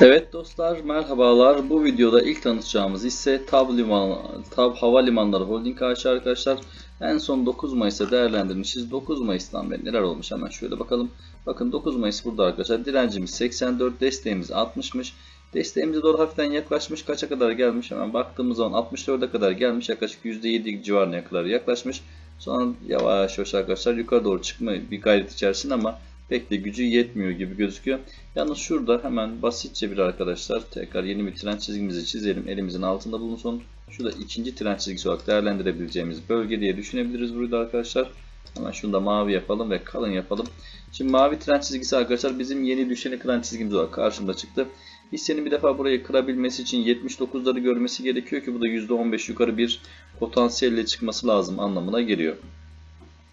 Evet dostlar merhabalar. Bu videoda ilk tanıtacağımız ise TAV, Liman, TAV Havalimanları Holding AŞ arkadaşlar. En son 9 Mayıs'ta değerlendirmişiz. 9 Mayıs'tan beri neler olmuş hemen şöyle bakalım. Bakın 9 Mayıs burada arkadaşlar. Direncimiz 84, desteğimiz 60'mış. Desteğimize doğru hafiften yaklaşmış. Kaça kadar gelmiş? Hemen baktığımız zaman 64'e kadar gelmiş. Yaklaşık %7 civarına kadar yaklaşmış. Sonra yavaş yavaş arkadaşlar yukarı doğru çıkma bir gayret içerisinde ama pek de gücü yetmiyor gibi gözüküyor. Yalnız şurada hemen basitçe bir arkadaşlar tekrar yeni bir tren çizgimizi çizelim. Elimizin altında bulunsun. Şurada ikinci tren çizgisi olarak değerlendirebileceğimiz bölge diye düşünebiliriz burada arkadaşlar. Hemen şunu da mavi yapalım ve kalın yapalım. Şimdi mavi tren çizgisi arkadaşlar bizim yeni düşeni kıran çizgimiz olarak karşımda çıktı. Hissenin bir defa burayı kırabilmesi için 79'ları görmesi gerekiyor ki bu da %15 yukarı bir potansiyelle çıkması lazım anlamına geliyor.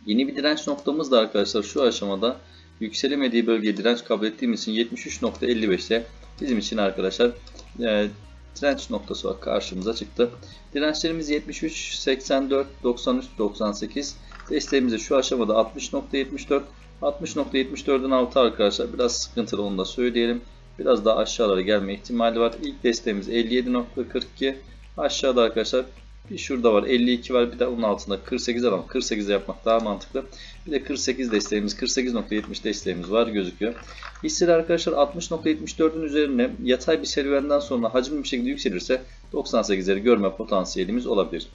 Yeni bir direnç noktamız da arkadaşlar şu aşamada yükselemediği bölgeye direnç kabul ettiğimiz için 73.55'te bizim için arkadaşlar e, direnç noktası olarak karşımıza çıktı. Dirençlerimiz 73, 84, 93, 98. Desteğimiz de şu aşamada 60.74. 60.74'ün altı arkadaşlar biraz sıkıntılı onu da söyleyelim. Biraz daha aşağılara gelme ihtimali var. İlk desteğimiz 57.42. Aşağıda arkadaşlar bir şurada var 52 var bir de onun altında 48 var ama 48'e yapmak daha mantıklı. Bir de 48 desteğimiz 48.70 desteğimiz var gözüküyor. Hisseler arkadaşlar 60.74'ün üzerine yatay bir serüvenden sonra hacimli bir şekilde yükselirse 98'leri görme potansiyelimiz olabilir.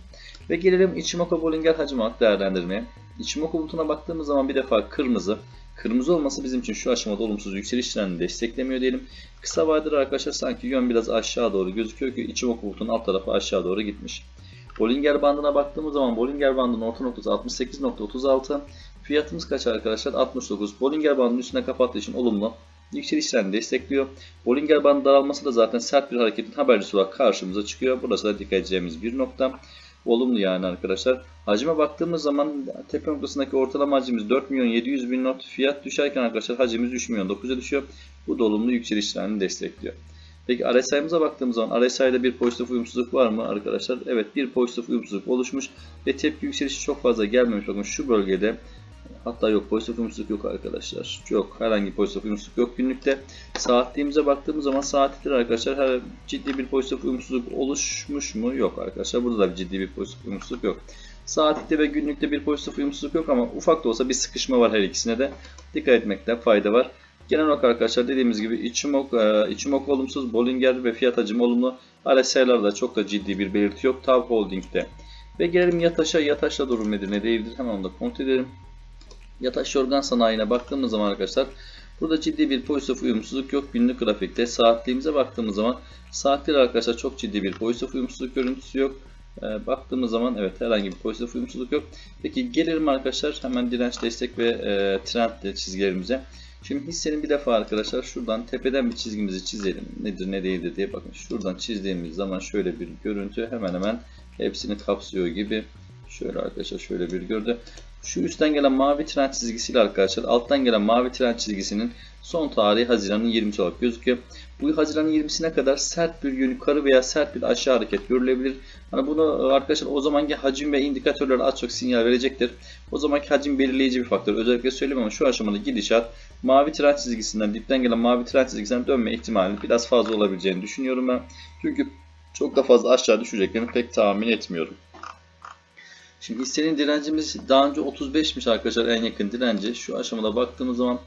Ve gelelim Ichimoku Bollinger hacim olarak değerlendirmeye. Ichimoku bulutuna baktığımız zaman bir defa kırmızı. Kırmızı olması bizim için şu aşamada olumsuz yükseliş trendini desteklemiyor diyelim. Kısa vadede arkadaşlar sanki yön biraz aşağı doğru gözüküyor ki Ichimoku bulutunun alt tarafı aşağı doğru gitmiş. Bollinger bandına baktığımız zaman Bollinger bandının orta noktası 68.36. Fiyatımız kaç arkadaşlar? 69. Bollinger bandının üstüne kapattığı için olumlu. Yükseliş trendini destekliyor. Bollinger bandı daralması da zaten sert bir hareketin habercisi olarak karşımıza çıkıyor. Burası da dikkat edeceğimiz bir nokta. Olumlu yani arkadaşlar. Hacime baktığımız zaman tepe noktasındaki ortalama hacimiz 4 milyon 700 bin not. Fiyat düşerken arkadaşlar hacimiz 3 milyon 9'a düşüyor. Bu da olumlu yükseliş trendini destekliyor. Peki RSI'mize baktığımız zaman RSI'de bir pozitif uyumsuzluk var mı arkadaşlar? Evet bir pozitif uyumsuzluk oluşmuş ve tepki yükselişi çok fazla gelmemiş. Bakın şu bölgede hatta yok pozitif uyumsuzluk yok arkadaşlar. Yok herhangi pozitif uyumsuzluk yok günlükte. Saatliğimize baktığımız zaman saatlikler arkadaşlar her ciddi bir pozitif uyumsuzluk oluşmuş mu? Yok arkadaşlar burada da ciddi bir pozitif uyumsuzluk yok. Saatlikte ve günlükte bir pozitif uyumsuzluk yok ama ufak da olsa bir sıkışma var her ikisine de. Dikkat etmekte fayda var. Genel olarak arkadaşlar dediğimiz gibi Ichimok, e, Ichimok olumsuz, Bollinger ve fiyat hacim olumlu. RSI'larda çok da ciddi bir belirti yok. TAV Holding'de. Ve gelelim Yataş'a. Yataş'la durum nedir ne değildir hemen onu da kontrol edelim. Yataş yorgan sanayine baktığımız zaman arkadaşlar burada ciddi bir pozitif uyumsuzluk yok günlük grafikte. Saatliğimize baktığımız zaman saatleri arkadaşlar çok ciddi bir pozitif uyumsuzluk görüntüsü yok. E, baktığımız zaman evet herhangi bir pozitif uyumsuzluk yok. Peki gelelim arkadaşlar hemen direnç destek ve e, trend çizgilerimize. Şimdi hissenin bir defa arkadaşlar şuradan tepeden bir çizgimizi çizelim. Nedir ne değildir diye bakın. Şuradan çizdiğimiz zaman şöyle bir görüntü hemen hemen hepsini kapsıyor gibi. Şöyle arkadaşlar şöyle bir gördü. Şu üstten gelen mavi trend çizgisiyle arkadaşlar alttan gelen mavi trend çizgisinin son tarihi Haziran'ın 20'si olarak gözüküyor. Bu Haziran'ın 20'sine kadar sert bir yukarı veya sert bir aşağı hareket görülebilir. Hani bunu arkadaşlar o zamanki hacim ve indikatörler az çok sinyal verecektir. O zamanki hacim belirleyici bir faktör. Özellikle söyleyeyim ama şu aşamada gidişat mavi trend çizgisinden dipten gelen mavi trend çizgisinden dönme ihtimali biraz fazla olabileceğini düşünüyorum ben. Çünkü çok da fazla aşağı düşeceklerini pek tahmin etmiyorum. Şimdi hissenin direncimiz daha önce 35'miş arkadaşlar en yakın direnci. Şu aşamada baktığımız zaman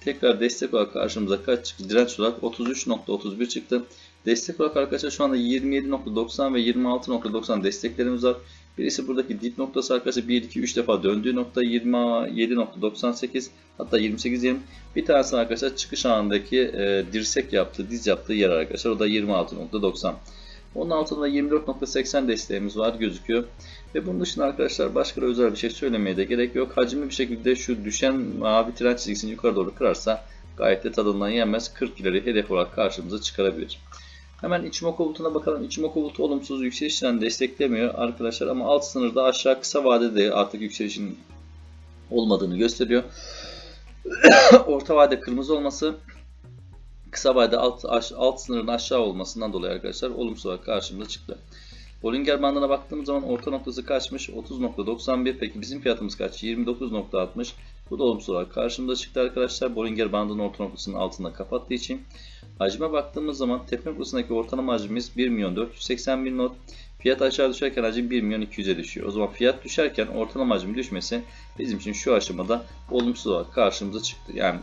tekrar destek olarak karşımıza kaç çıktı? Direnç olarak 33.31 çıktı. Destek olarak arkadaşlar şu anda 27.90 ve 26.90 desteklerimiz var. Birisi buradaki dip noktası arkadaşlar 1, 2, 3 defa döndüğü nokta 27.98 hatta 28 diyelim. Bir tanesi arkadaşlar çıkış anındaki e, dirsek yaptığı, diz yaptığı yer arkadaşlar. O da 26.90. Onun altında 24.80 desteğimiz var gözüküyor. Ve bunun dışında arkadaşlar başka da özel bir şey söylemeye de gerek yok. Hacimli bir şekilde şu düşen mavi trend çizgisini yukarı doğru kırarsa gayet de tadından yenmez. 40 ileri hedef olarak karşımıza çıkarabilir. Hemen Ichimoku bulutuna bakalım. Ichimoku bulutu olumsuz yükseliş trendi desteklemiyor arkadaşlar ama alt sınırda aşağı kısa vadede artık yükselişin olmadığını gösteriyor. Orta vade kırmızı olması kısa vadede alt, alt sınırın aşağı olmasından dolayı arkadaşlar olumsuz olarak karşımıza çıktı. Bollinger bandına baktığımız zaman orta noktası kaçmış? 30.91. Peki bizim fiyatımız kaç? 29.60. Bu da olumsuz olarak karşımıza çıktı arkadaşlar. Bollinger bandının orta noktasının altında kapattığı için. Hacme baktığımız zaman tepe noktasındaki ortalama hacmimiz 1 milyon 480 bin not. Fiyat aşağı düşerken hacim 1 milyon 200'e düşüyor. O zaman fiyat düşerken ortalama hacmin düşmesi bizim için şu aşamada olumsuz olarak karşımıza çıktı. Yani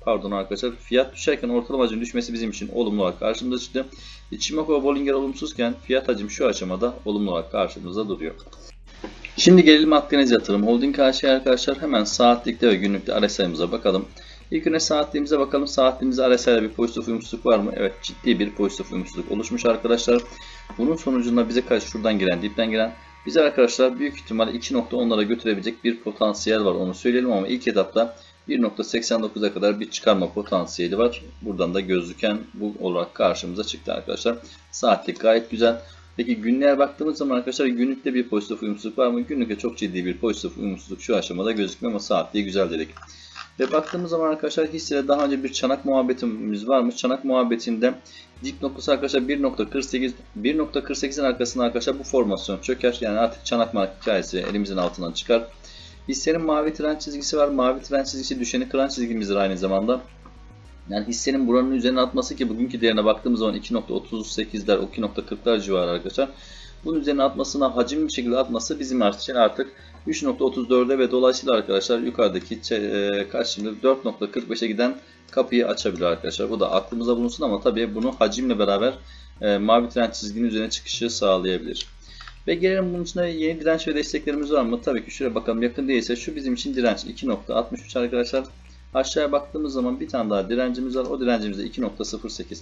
pardon arkadaşlar fiyat düşerken ortalama hacmin düşmesi bizim için olumlu olarak karşımıza çıktı. Ichimoku ve Bollinger olumsuzken fiyat hacim şu aşamada olumlu olarak karşımıza duruyor. Şimdi gelelim Akdeniz Yatırım Holding AŞ arkadaşlar. Hemen saatlikte ve günlükte RSI'mize bakalım. İlk güne saatliğimize bakalım. Saatliğimizde RSI'de bir pozitif uyumsuzluk var mı? Evet ciddi bir pozitif uyumsuzluk oluşmuş arkadaşlar. Bunun sonucunda bize karşı şuradan giren, dipten giren bize arkadaşlar büyük ihtimalle 2.10'lara götürebilecek bir potansiyel var. Onu söyleyelim ama ilk etapta 1.89'a kadar bir çıkarma potansiyeli var. Buradan da gözüken bu olarak karşımıza çıktı arkadaşlar. Saatlik gayet güzel. Peki günlüğe baktığımız zaman arkadaşlar günlükte bir pozitif uyumsuzluk var mı? Günlükte çok ciddi bir pozitif uyumsuzluk şu aşamada gözükmüyor ama saatliği güzel dedik. Ve baktığımız zaman arkadaşlar hissede daha önce bir çanak muhabbetimiz varmış. Çanak muhabbetinde dip noktası arkadaşlar 1.48 1.48'in arkasında arkadaşlar bu formasyon çöker. Yani artık çanak mark hikayesi elimizin altından çıkar. Hissenin mavi trend çizgisi var. Mavi trend çizgisi düşeni kıran çizgimizdir aynı zamanda. Yani hissenin buranın üzerine atması ki bugünkü değerine baktığımız zaman 2.38'ler, 2.40'lar civarı arkadaşlar. Bunun üzerine atmasına hacimli bir şekilde atması bizim için artık 3.34'e ve dolayısıyla arkadaşlar yukarıdaki kaç şimdi 4.45'e giden kapıyı açabilir arkadaşlar. Bu da aklımıza bulunsun ama tabii bunu hacimle beraber e, mavi trend çizginin üzerine çıkışı sağlayabilir. Ve gelelim bunun içinde yeni direnç ve desteklerimiz var mı? Tabii ki şuraya bakalım yakın değilse şu bizim için direnç 2.63 arkadaşlar. Aşağıya baktığımız zaman bir tane daha direncimiz var. O direncimiz de 2.08.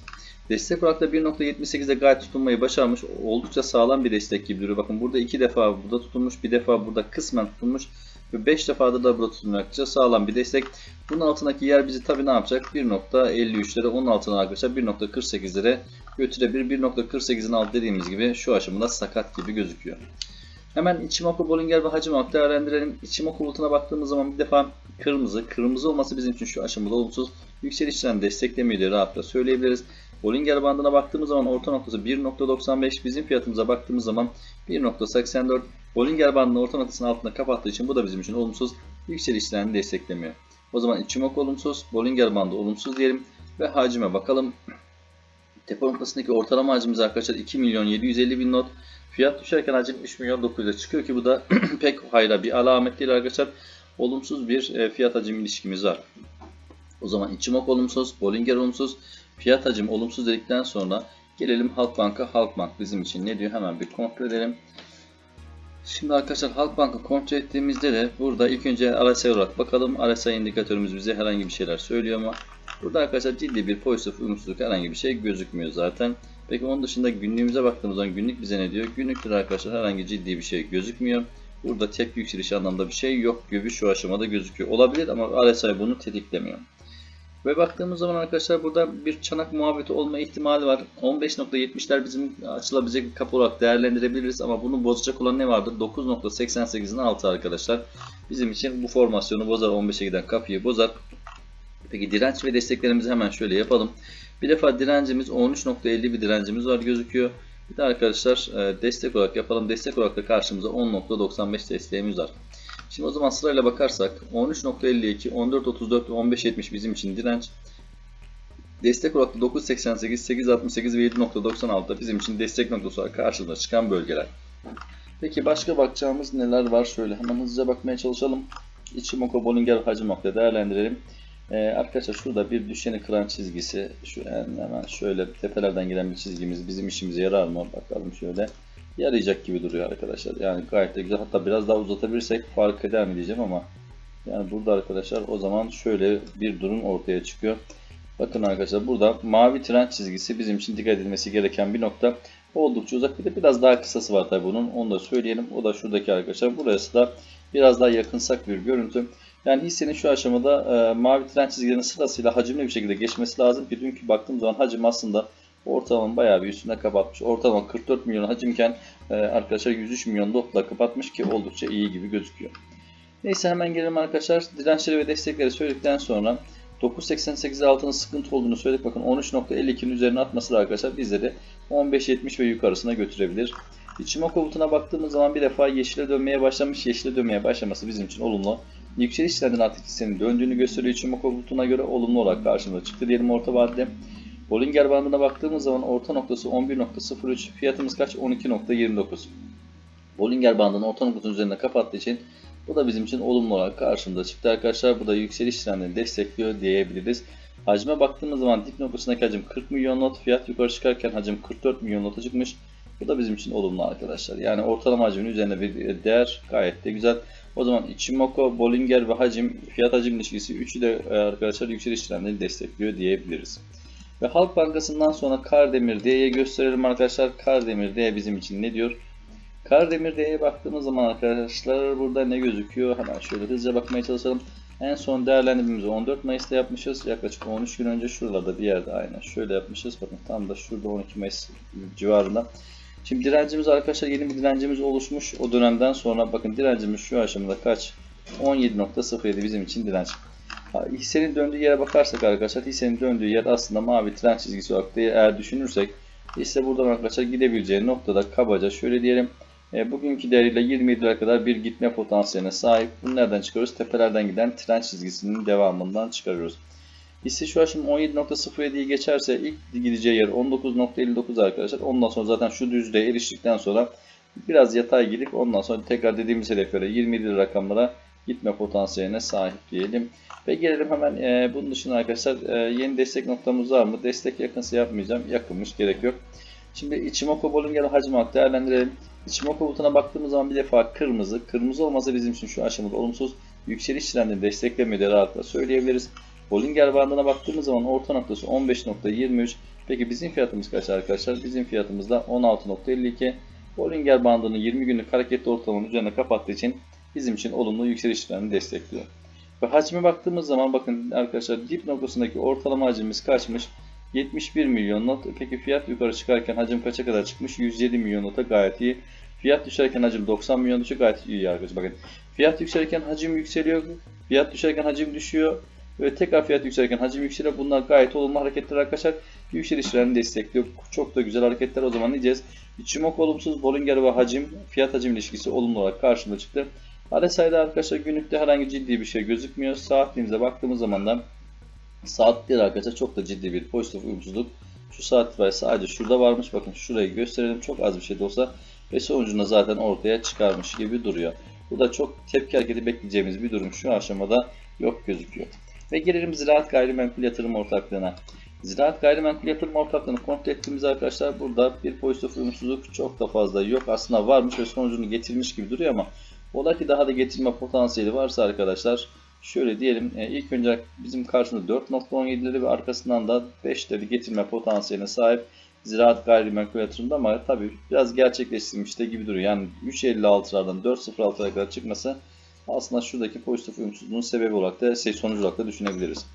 Destek olarak da 1.78'de gayet tutunmayı başarmış. Oldukça sağlam bir destek gibi duruyor. Bakın burada iki defa burada tutulmuş. Bir defa burada kısmen tutulmuş. Ve 5 defada da burada tutulmakça sağlam bir destek. Bunun altındaki yer bizi tabi ne yapacak? 1.53'lere onun altına arkadaşlar 1.48'lere götürebilir. 1.48'in alt dediğimiz gibi şu aşamada sakat gibi gözüküyor. Hemen Ichimoku, Bollinger ve Hachimak değerlendirelim. Ichimoku bulutuna baktığımız zaman bir defa kırmızı. Kırmızı olması bizim için şu aşamada olumsuz. Yükselişten desteklemiyor diye rahatla söyleyebiliriz. Bollinger bandına baktığımız zaman orta noktası 1.95. Bizim fiyatımıza baktığımız zaman 1.84. Bollinger bandının orta noktasının altında kapattığı için bu da bizim için olumsuz. Yükselişlerini desteklemiyor. O zaman Ichimoku olumsuz, Bollinger bandı olumsuz diyelim. Ve hacime bakalım. Tepe noktasındaki ortalama hacimiz arkadaşlar 2 milyon 750 bin not. Fiyat düşerken hacim 3 milyon 900'e çıkıyor ki bu da pek hayra bir alamet değil arkadaşlar. Olumsuz bir e, fiyat hacim ilişkimiz var. O zaman Ichimoku olumsuz, Bollinger olumsuz, fiyat hacim olumsuz dedikten sonra gelelim Halkbank'a. Halkbank bizim için ne diyor hemen bir kontrol edelim. Şimdi arkadaşlar Halkbank'ı kontrol ettiğimizde de burada ilk önce RSI olarak bakalım. RSI indikatörümüz bize herhangi bir şeyler söylüyor mu? Burada arkadaşlar ciddi bir pozitif uyumsuzluk herhangi bir şey gözükmüyor zaten. Peki onun dışında günlüğümüze baktığımız zaman günlük bize ne diyor? Günlükte arkadaşlar herhangi ciddi bir şey gözükmüyor. Burada tepki yükselişi anlamda bir şey yok gibi şu aşamada gözüküyor. Olabilir ama RSI bunu tetiklemiyor. Ve baktığımız zaman arkadaşlar burada bir çanak muhabbeti olma ihtimali var. 15.70'ler bizim açılabilecek kapı olarak değerlendirebiliriz ama bunu bozacak olan ne vardır? 9.88'in altı arkadaşlar. Bizim için bu formasyonu bozar 15'e giden kapıyı bozar. Peki direnç ve desteklerimizi hemen şöyle yapalım. Bir defa direncimiz 13.50 bir direncimiz var gözüküyor. Bir de arkadaşlar destek olarak yapalım. Destek olarak da karşımıza 10.95 desteğimiz var. Şimdi o zaman sırayla bakarsak 13.52, 14.34 ve 15.70 bizim için direnç. Destek olarak da 9.88, 8.68 ve 7.96 da bizim için destek noktası olarak karşımıza çıkan bölgeler. Peki başka bakacağımız neler var? Şöyle hemen hızlıca bakmaya çalışalım. Ichimoku, Bollinger, Hacimok'ta değerlendirelim. Ee, arkadaşlar şurada bir düşeni kıran çizgisi. Şu yani hemen şöyle tepelerden gelen bir çizgimiz bizim işimize yarar mı? Bakalım şöyle. Yarayacak gibi duruyor arkadaşlar. Yani gayet de güzel. Hatta biraz daha uzatabilirsek fark eder mi diyeceğim ama yani burada arkadaşlar o zaman şöyle bir durum ortaya çıkıyor. Bakın arkadaşlar burada mavi trend çizgisi bizim için dikkat edilmesi gereken bir nokta. Oldukça uzak bir de biraz daha kısası var tabi bunun. Onu da söyleyelim. O da şuradaki arkadaşlar. Burası da biraz daha yakınsak bir görüntü. Yani hissenin şu aşamada e, mavi trend çizgilerinin sırasıyla hacimli bir şekilde geçmesi lazım ki dünkü baktığım zaman hacim aslında ortalamanın bayağı bir üstüne kapatmış. Ortalama 44 milyon hacimken e, arkadaşlar 103 milyon lotla kapatmış ki oldukça iyi gibi gözüküyor. Neyse hemen gelelim arkadaşlar. Dirençleri ve destekleri söyledikten sonra 9.88 altının sıkıntı olduğunu söyledik. Bakın 13.52'nin üzerine atması da arkadaşlar bizleri 15.70 ve yukarısına götürebilir. İçime kovutuna baktığımız zaman bir defa yeşile dönmeye başlamış. Yeşile dönmeye başlaması bizim için olumlu. Yükseliş trendinin artık hissenin döndüğünü gösteriyor. Ichimoku bulutuna göre olumlu olarak karşımıza çıktı diyelim orta vadede. Bollinger bandına baktığımız zaman orta noktası 11.03, fiyatımız kaç? 12.29. Bollinger bandının orta noktasının üzerinde kapattığı için bu da bizim için olumlu olarak karşımıza çıktı arkadaşlar. Bu da yükseliş trendini destekliyor diyebiliriz. Hacme baktığımız zaman dip noktasındaki hacim 40 milyon not, fiyat yukarı çıkarken hacim 44 milyon nota çıkmış. Bu da bizim için olumlu arkadaşlar. Yani ortalama hacmin üzerinde bir değer gayet de güzel. O zaman Ichimoku, Bollinger ve hacim, fiyat hacim ilişkisi üçü de e, arkadaşlar yükseliş trendini destekliyor diyebiliriz. Ve Halk Bankası'ndan sonra Kardemir D'ye gösterelim arkadaşlar. Kardemir D bizim için ne diyor? Kardemir D'ye baktığımız zaman arkadaşlar burada ne gözüküyor? Hemen şöyle hızlıca bakmaya çalışalım. En son değerlendirmemizi 14 Mayıs'ta yapmışız. Yaklaşık 13 gün önce şuralarda bir yerde aynen şöyle yapmışız. Bakın tam da şurada 12 Mayıs civarında. Şimdi direncimiz arkadaşlar yeni bir direncimiz oluşmuş. O dönemden sonra bakın direncimiz şu aşamada kaç? 17.07 bizim için direnç. Hissenin döndüğü yere bakarsak arkadaşlar hissenin döndüğü yer aslında mavi trend çizgisi olarak diye eğer düşünürsek hisse buradan arkadaşlar gidebileceği noktada kabaca şöyle diyelim e, bugünkü değeriyle 27 lira kadar bir gitme potansiyeline sahip. Bunu nereden çıkarıyoruz? Tepelerden giden trend çizgisinin devamından çıkarıyoruz. Hisse şu an şimdi 17.07'yi geçerse ilk gideceği yer 19.59 arkadaşlar. Ondan sonra zaten şu düzlüğe eriştikten sonra biraz yatay gidip ondan sonra tekrar dediğimiz hedeflere 27 lira rakamlara gitme potansiyeline sahip diyelim. Ve gelelim hemen e, bunun dışında arkadaşlar e, yeni destek noktamız var mı? Destek yakınsa yapmayacağım. Yakınmış gerek yok. Şimdi Ichimoku Bollinger hacim olarak değerlendirelim. Ichimoku butona baktığımız zaman bir defa kırmızı. Kırmızı olmasa bizim için şu aşamada olumsuz yükseliş trendini desteklemediği de rahatlıkla söyleyebiliriz. Bollinger bandına baktığımız zaman orta noktası 15.23. Peki bizim fiyatımız kaç arkadaşlar? Bizim fiyatımız da 16.52. Bollinger bandını 20 günlük hareketli ortalamanın üzerine kapattığı için bizim için olumlu yükseliş trendini destekliyor. Ve hacme baktığımız zaman bakın arkadaşlar dip noktasındaki ortalama hacmimiz kaçmış? 71 milyon not. Peki fiyat yukarı çıkarken hacim kaça kadar çıkmış? 107 milyon nota gayet iyi. Fiyat düşerken hacim 90 milyon düşüyor gayet iyi arkadaşlar. Bakın fiyat yükselirken hacim yükseliyor. Fiyat düşerken hacim düşüyor. Ve tekrar fiyat yükselirken hacim yükseliyor. Bunlar gayet olumlu hareketler arkadaşlar. Yükselişlerini destekliyor. Çok da güzel hareketler o zaman diyeceğiz. Ichimoku olumsuz, Bollinger ve hacim, fiyat hacim ilişkisi olumlu olarak karşımıza çıktı. RSI'de arkadaşlar günlükte herhangi ciddi bir şey gözükmüyor. Saatliğimize baktığımız zaman da saatler arkadaşlar çok da ciddi bir pozitif uyumsuzluk. Şu saat var sadece şurada varmış. Bakın şurayı gösterelim. Çok az bir şey de olsa ve sonucunda zaten ortaya çıkarmış gibi duruyor. Bu da çok tepki hareketi bekleyeceğimiz bir durum şu aşamada yok gözüküyor. Ve gelelim ziraat gayrimenkul yatırım ortaklığına. Ziraat gayrimenkul yatırım ortaklığını kontrol ettiğimiz arkadaşlar burada bir pozitif uyumsuzluk çok da fazla yok. Aslında varmış ve sonucunu getirmiş gibi duruyor ama ola ki daha da getirme potansiyeli varsa arkadaşlar şöyle diyelim e, ilk önce bizim karşımızda 4.17'leri ve arkasından da 5'leri getirme potansiyeline sahip ziraat gayrimenkul yatırımda ama tabii biraz gerçekleştirmiş de gibi duruyor. Yani 3.56'lardan 4.06'lara kadar çıkması aslında şuradaki pozitif uyumsuzluğun sebebi olarak da şey, sonucu olarak da düşünebiliriz.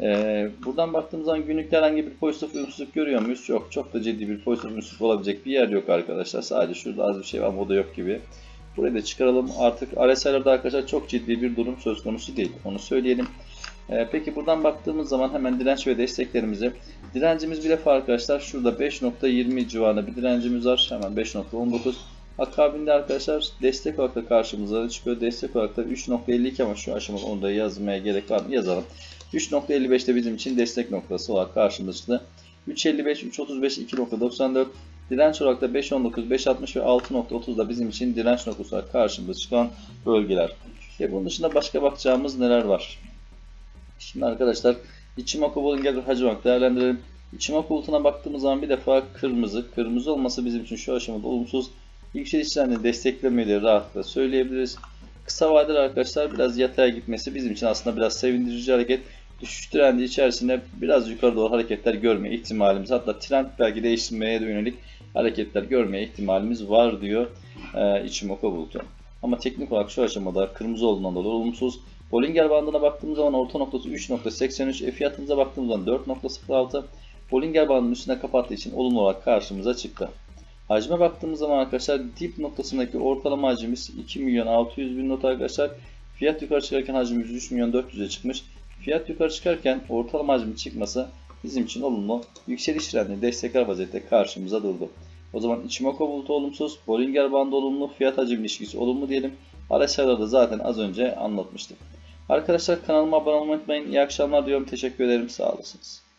Ee, buradan baktığımız zaman günlükte herhangi bir pozitif uyumsuzluk görüyor muyuz? Yok. Çok da ciddi bir pozitif uyumsuzluk olabilecek bir yer yok arkadaşlar. Sadece şurada az bir şey var ama o da yok gibi. Burayı da çıkaralım. Artık RSI'larda arkadaşlar çok ciddi bir durum söz konusu değil. Onu söyleyelim. Ee, peki buradan baktığımız zaman hemen direnç ve desteklerimizi. Direncimiz defa arkadaşlar şurada 5.20 civarında bir direncimiz var. Hemen 5.19. Akabinde arkadaşlar destek olarak da karşımıza çıkıyor. Destek olarak da 3.52 ama şu aşamada onu da yazmaya gerek var mı? Yazalım. 3.55 de bizim için destek noktası olarak karşımıza çıktı. 3.55, 3.35, 2.94 direnç olarak da 5.19, 5.60 ve 6.30 da bizim için direnç noktası olarak karşımıza çıkan bölgeler. Ve bunun dışında başka bakacağımız neler var? Şimdi arkadaşlar Ichimoku Bollinger hacı olarak değerlendirelim. Ichimoku bulutuna baktığımız zaman bir defa kırmızı. Kırmızı olması bizim için şu aşamada olumsuz. Yükselişlerini desteklemeyi rahatlıkla söyleyebiliriz. Kısa vadeli arkadaşlar biraz yataya gitmesi bizim için aslında biraz sevindirici hareket. Düşüş trendi içerisinde biraz yukarı doğru hareketler görme ihtimalimiz hatta trend belki değiştirmeye de yönelik hareketler görmeye ihtimalimiz var diyor e, Ichimoku bulutu. Ama teknik olarak şu aşamada kırmızı olduğundan dolayı olumsuz. Bollinger bandına baktığımız zaman orta noktası 3.83, e, fiyatımıza baktığımız zaman 4.06. Bollinger bandının üstüne kapattığı için olumlu olarak karşımıza çıktı. Hacme baktığımız zaman arkadaşlar dip noktasındaki ortalama hacmimiz 2 milyon 600 bin not arkadaşlar. Fiyat yukarı çıkarken hacim 103 milyon 400'e çıkmış. Fiyat yukarı çıkarken ortalama hacmin çıkması bizim için olumlu. Yükseliş trendini destekler vaziyette karşımıza durdu. O zaman Ichimoku bulutu olumsuz, Bollinger bandı olumlu, fiyat hacim ilişkisi olumlu diyelim. Araçları da zaten az önce anlatmıştım. Arkadaşlar kanalıma abone olmayı unutmayın. İyi akşamlar diyorum. Teşekkür ederim. Sağ olasınız.